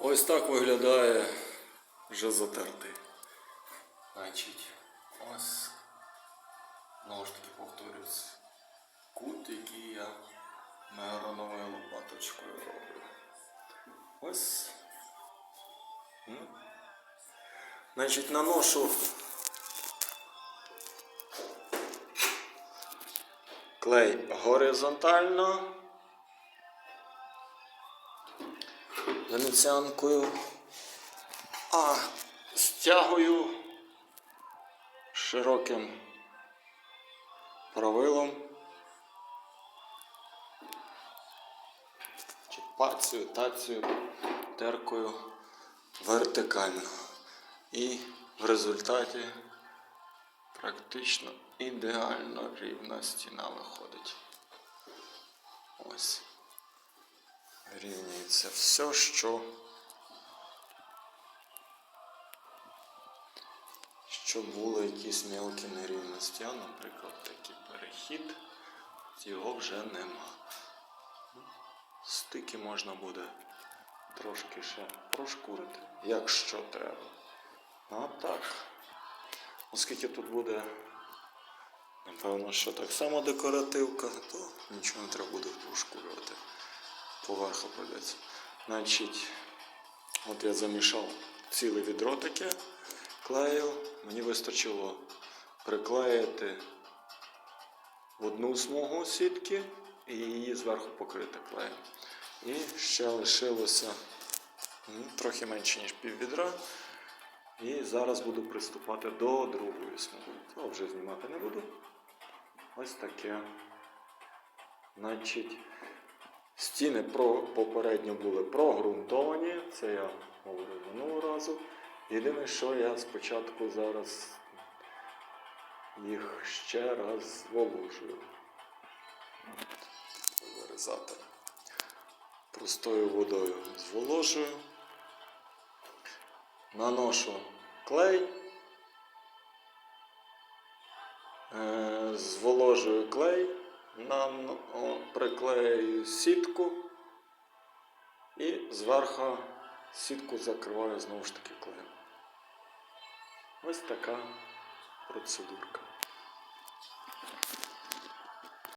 Ось так виглядає вже затертий. Значить, ось знову ж таки повторюсь, кут, який я мегароновою лопаточкою роблю. Ось. Значить, наношу клей горизонтально. Венеціанкою, а стягую широким правилом чи пацію, тацію, теркою вертикально. І в результаті практично ідеально рівна стіна виходить. Ось рівняється все, що, що були якісь мелкі нерівності. А, наприклад, такий перехід, його вже нема. Стики можна буде трошки ще прошкурити, якщо треба. А так. Оскільки тут буде, напевно, що так само декоративка, то нічого не треба буде прошкурювати поверху прийдеться. Значить, от я замішав ціле відро таке, клею. Мені вистачило приклеїти в одну смугу сітки і її зверху покрити клеєм. І ще лишилося м, трохи менше, ніж пів відра. І зараз буду приступати до другої смуги. То вже знімати не буду. Ось таке. Значить, Стіни попередньо були прогрунтовані, це я говорив минулого разу. Єдине, що я спочатку зараз їх ще раз зволожую. Вирізати. Простою водою зволожую. Наношу клей. Е, Зволожую клей, нам приклею сітку і зверху сітку закриваю знову ж таки клеєм. Ось така процедурка.